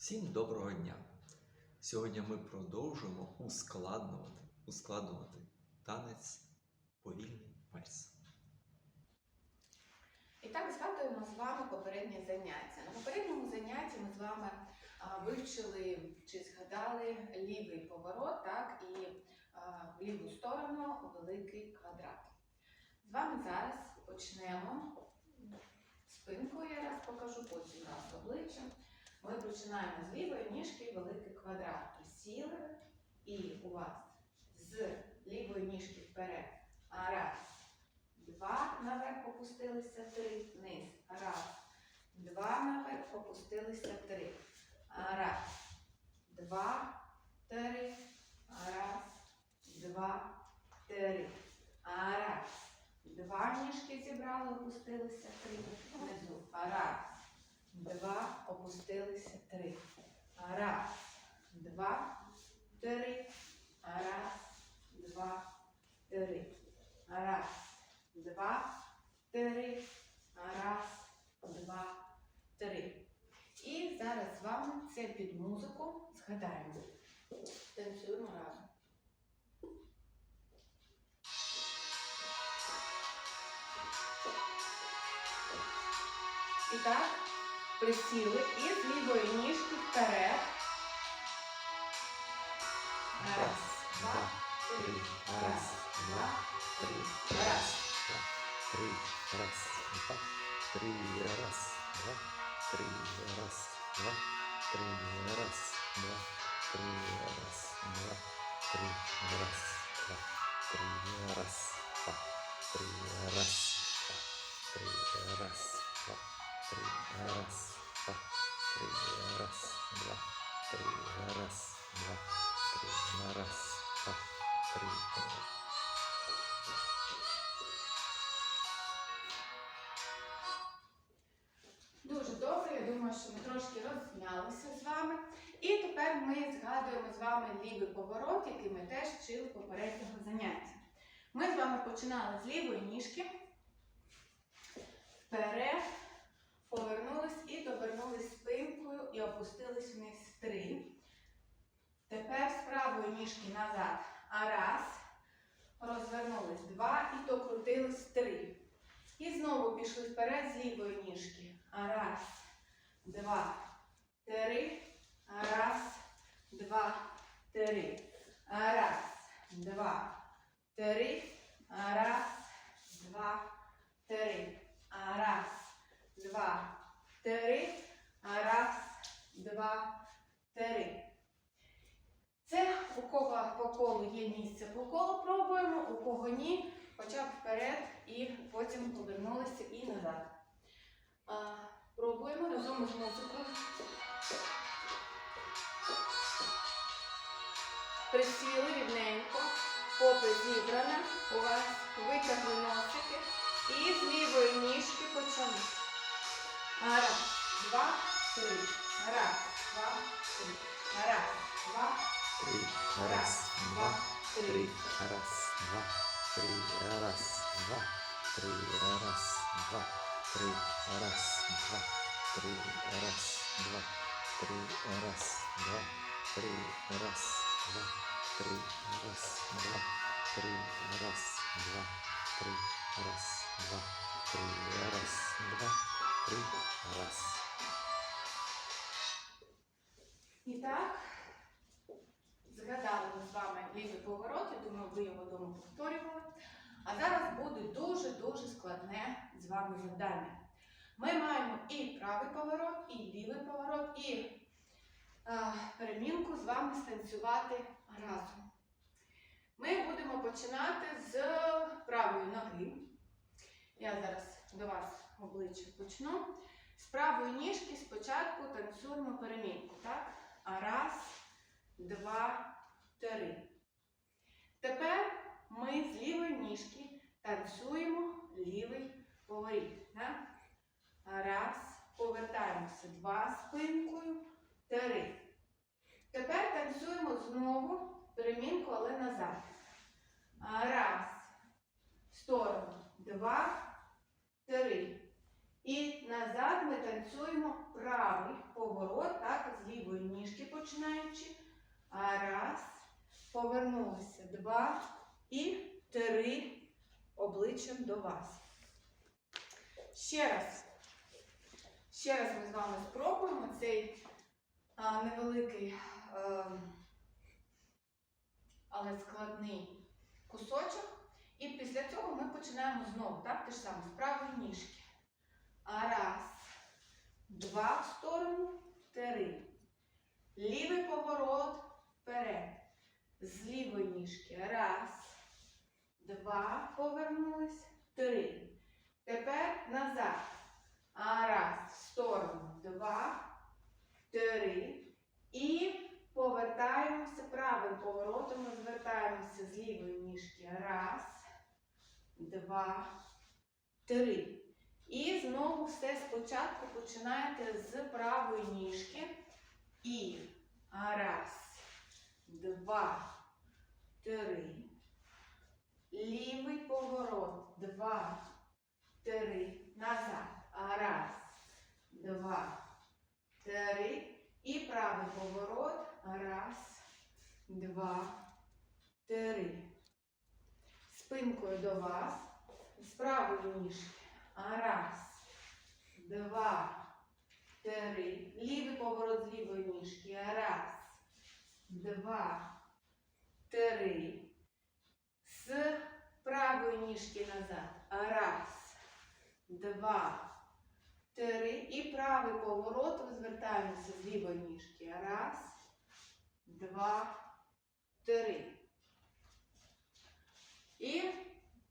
Всім доброго дня! Сьогодні ми продовжуємо ускладнювати, ускладнювати танець повільний вальс. І так згадуємо з вами попереднє заняття. На попередньому занятті ми з вами вивчили чи згадали лівий поворот, так, і в ліву сторону великий квадрат. З вами зараз почнемо спинкою, я раз покажу, потім раз обличчям. Ми починаємо з лівої ніжки великий квадрат. Присіли, і у вас з лівої ніжки вперед. Раз, Два наверх опустилися три. Вниз. Раз. Два наверх опустилися три. Раз. Два. Три. Раз. Два. Три. Раз. Два ніжки зібрали, опустилися три. Внизу. Раз. Два. Опустилися три. Раз. Два. Три. Раз. Два. Три. Раз два, три, раз, два, три. І зараз з вами це під музику згадаємо. Танцюємо разом. І так, присіли і з лівої ніжки вперед. Раз, два, три, раз, два, три, раз. Три, раз, два, три, раз, два, три, раз, два, три, раз, два, три, раз, два, три, раз, два, три, раз, два, три, раз, два, три, раз, два, Три, раз, два, три, раз, два, три, раз, два, три, раз, два, три, Дуже добре, я думаю, що ми трошки розм'ялися з вами. І тепер ми згадуємо з вами лівий поворот, який ми теж вчили попереднього заняття. Ми з вами починали з лівої ніжки, вперед, повернулись і довернулись спинкою і опустились вниз три. Тепер з правої ніжки назад. Раз. Розвернулись два і докрутились три. І знову пішли вперед з лівої ніжки. А раз, два, три. А раз, два, три. А раз, два, три. А раз, два, три. А раз, два, три. А раз, два, три. Це у кого по колу є місце по колу пробуємо, у кого ні, хоча б вперед і потім повернулися і назад. А, пробуємо разом з музикою. Присіли рівненько, попи зібрана, у вас витягли носики і з лівої ніжки почали. Раз, два, три. Раз, два, три. Раз, два, Три, раз, два, три, раз, два, три, раз, два, три, раз, два, три, раз, два, три, раз, два, три, раз, два, три, раз, два, три, раз, два, три, раз, два, три, раз, два, три, раз, два, три, раз. І так, згадали вами лівий поворот, я думаю, ви його вдома повторювали. А зараз буде дуже-дуже складне з вами завдання. Ми маємо і правий поворот, і лівий поворот, і а, перемінку з вами станцювати разом. Ми будемо починати з правої ноги. Я зараз до вас обличчя почну. З правої ніжки спочатку танцюємо перемінку, так? Раз, два, три. Тепер ми з лівої ніжки танцюємо лівий поворіт. Так? А Раз, повертаємося. Два спинкою, три. Тепер танцюємо знову перемінку, але назад. Раз, в сторону, два, три. І назад ми танцюємо правий поворот, так, з лівої ніжки починаючи. Раз. Повернулися. Два. І три. Обличчям до вас. Ще раз. Ще раз ми з вами спробуємо цей а, невеликий, ем, але складний кусочок. І після цього ми починаємо знову, так, те ж саме, з правої ніжки. А раз, два в сторону, три. Лівий поворот вперед. З лівої ніжки. Раз, два, повернулись, три. Тепер назад. А раз, в сторону, два, три. І повертаємося правим поворотом, розвертаємося з лівої ніжки. Раз, два, три. І знову все спочатку починаєте з правої ніжки. І раз, два, три. Лівий поворот. Два, три. Назад. Раз, два, три. І правий поворот. Раз, два, три. Спинкою до вас. З правої ніжки. Раз, два, три. Лівий поворот з лівої ніжки. Раз, два, три. З правої ніжки назад. Раз, два, три. І правий поворот розвертаємося з лівої ніжки. Раз, два, три. І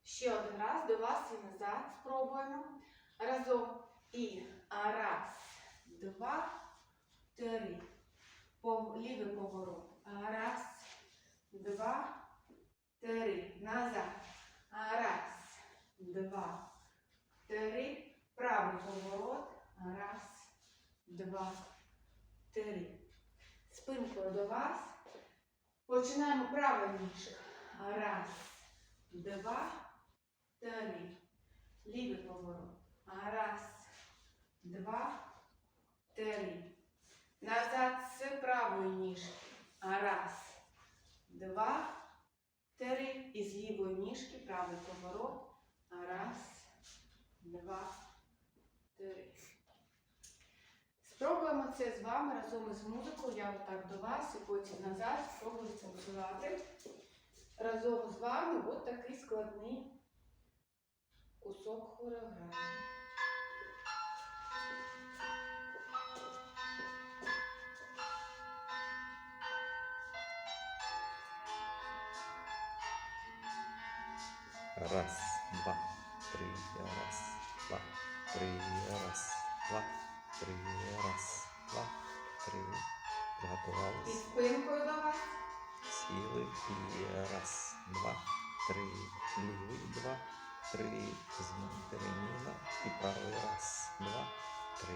ще один раз до вас і назад спробуємо. Разом. І раз, два, три. Лівий поворот. А раз, два, три. Назад. Раз, два, три. Правий поворот. Раз, два, три. Спинкою до вас. Починаємо правий ніжок. Раз, два, три. Лівий поворот. Раз, два, три. Назад з правої ніжки. Раз, два, три. І з лівої ніжки правий поворот. Раз, два, три. Спробуємо це з вами разом із музикою. Я отак до вас і потім назад спробую танцювати. Разом з вами от складний кусок хореографії. Раз, два, три, раз, два, три, раз, два, три, раз, два, три. І Приготувались. спинкою до вас. Сіли і раз, два, три, лівий, два, три, змін переміна і правий раз, два, три.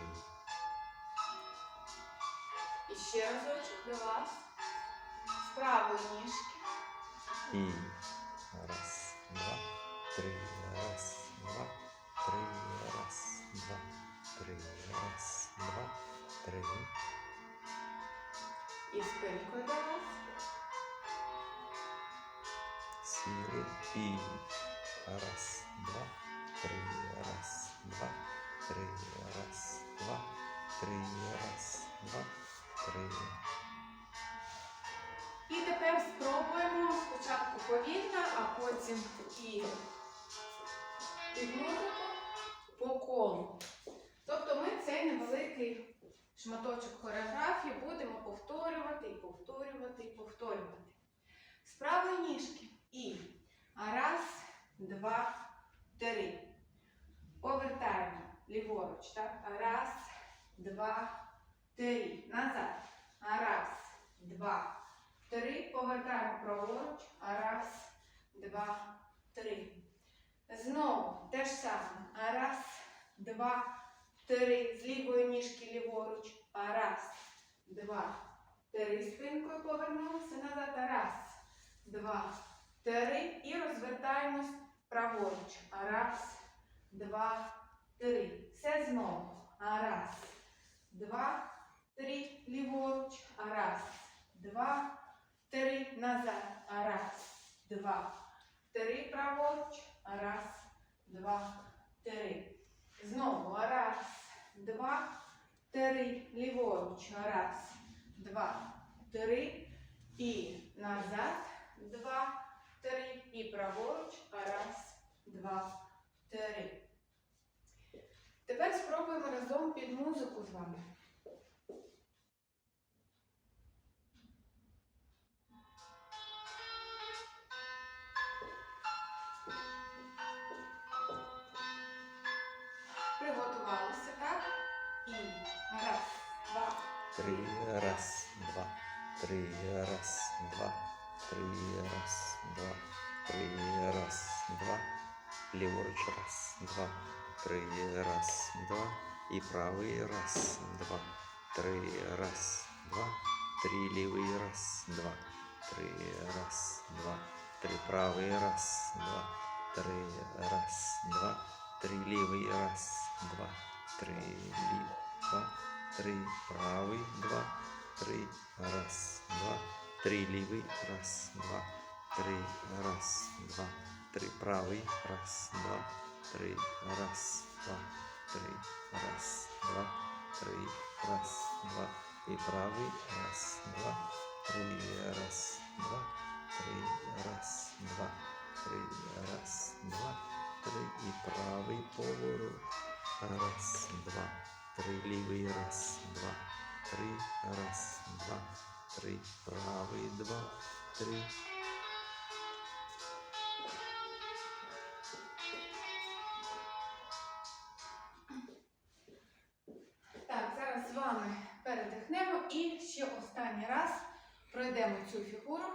І ще разочок до вас. З правої ніжки. І раз, два, три, Раз, два, три, раз, два, три, раз, два, три. І спинкою до вас. Сіли і раз, два, три, раз, два, три, раз, два, три, раз, два, три. І тепер спробуємо спочатку повільно, а потім і під музику по колу. Тобто ми цей невеликий шматочок хореографії будемо повторювати і повторювати і повторювати. З правої ніжки. І раз, два, три. Повертаємо ліворуч. Так? Раз, два, три. Назад. Раз, два, три. Повертаємо праворуч. Раз, два, три. Знову те ж саме. Раз, два, три. З лівої ніжки ліворуч. Раз, два, три. Спинкою повернулися назад. Раз, два, три. І розвертаємось праворуч. Раз, два, три. Все знову. Раз, два, три. Ліворуч. Раз, два, три, назад. Раз, два, три, праворуч. Раз, два, три. Знову раз, два, три, ліворуч. Раз, два, три. І назад. Два, три. І праворуч. Раз, два, три. Тепер спробуємо разом під музику з вами. раз, два, три, раз, два, три, раз, два, три, раз, два, ліворуч, раз, два, три, раз, два, і правий, раз, два, три, раз, два, три, лівий, раз, два, три, раз, два, три, правий, раз, два, три, раз, два, три, лівий, раз, два, три, лівий, два, три, правий, два, три, раз, два, три, лівий, раз, два, три, раз, два, три, правий, раз, два, три, раз, два, три, раз, два, три, раз, два, і правий, раз, два, три, раз, два, три, раз, два, три, раз, два, три, і правий поворот. Раз, два, три, лівий, раз, два, три, раз, два, три, правий, два, три. Так, зараз з вами передихнемо і ще останній раз пройдемо цю фігуру.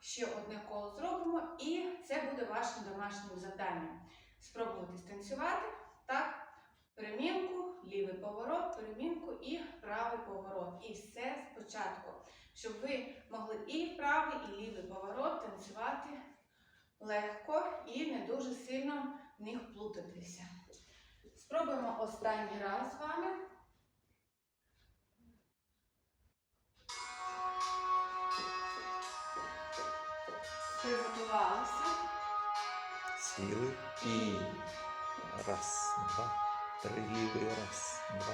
Ще одне коло зробимо, і це буде вашим домашнім завданням. Спробувати станцювати, так, перемінку, лівий поворот, перемінку і правий поворот. І все спочатку, щоб ви могли і правий, і лівий поворот танцювати легко і не дуже сильно в них плутатися. Спробуємо останній раз з вами. Приготувалися. Сіли і раз, два, три, лівий, раз, два,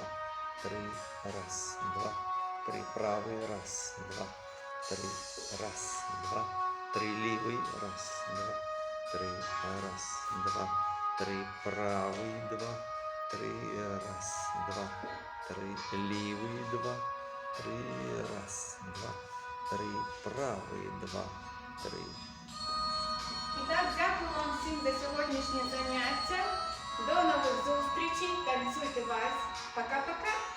три, раз, два, три, правий, раз, два, три, раз, два, три, лівий, раз, два, три, раз, два, три, правий, два, три, раз, два, три, лівий, два, три, раз, два, три, правий, два, три. І так, дякую вам всім за сьогоднішнє заняття. До новых зустрічей. Танцюйте вас. Пока-пока.